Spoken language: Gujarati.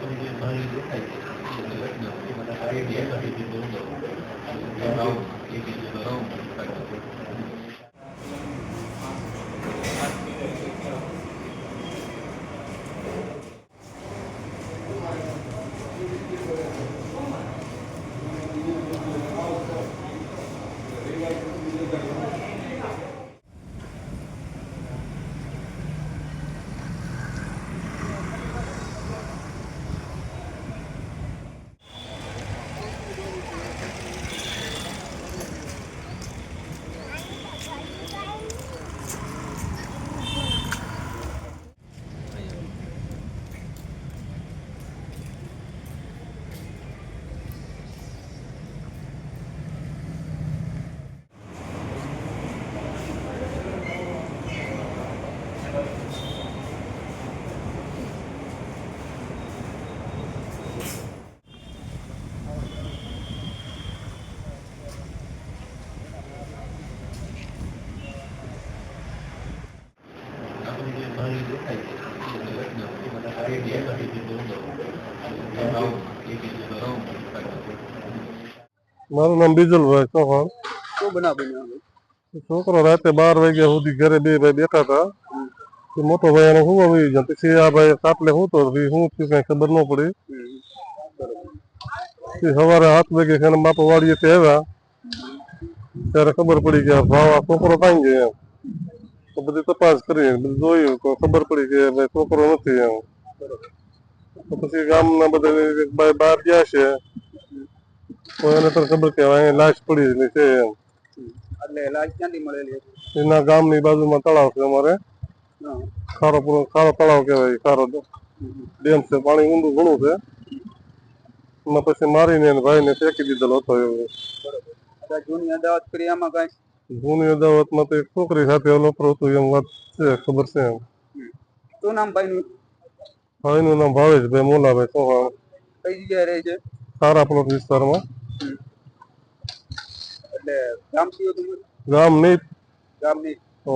Thank you. મારું નામ બીજલભાઈ ચૌહાણ. શું બનાવ બન્યો છોકરો રાતે બાર વાગ્યા સુધી ઘરે બે ભાઈ બેઠા હતા. મોટો ભાઈ એનો હું આવી ગયો. પછી આ ભાઈ કાપલે હું તો હું થયું કઈ ખબર ન પડી. પછી સવારે સાત વાગે છે બાપા વાડીએ તે આવ્યા. ત્યારે ખબર પડી કે ભાવ આ છોકરો કાંઈ ગયો એમ. તો બધી તપાસ કરી બધું જોયું. તો ખબર પડી કે ભાઈ છોકરો નથી એમ. પછી ગામના બધા બહાર ગયા છે એને તો ખબર કે અહીંયા લાશ પડી છે એમ એટલે લાશ ક્યાંથી મળેલી એના ગામની બાજુમાં તળાવ છે અમારે. ખારો ખારો તળાવ કહેવાય ખારો ડેમ છે પાણી ઊંડું ઘણું છે એમાં પછી મારીને એને ભાઈને ફેંકી દીધેલો હતો એવો જૂની અદાવત કરી આમાં કાંઈ જૂની અદાવતમાં તો એક છોકરી સાથે અલોપરો હતું એમ વાત છે ખબર છે એમ શું નામ ભાઈનું ભાઈનું નામ ભાવેશભાઈ મોલાભાઈ ચૌહાણ કઈ જગ્યાએ રહે છે? સારા પ્લોટ વિસ્તારમાં એટલે ગામ કયું તમારું ગામ નહીં ગામની તો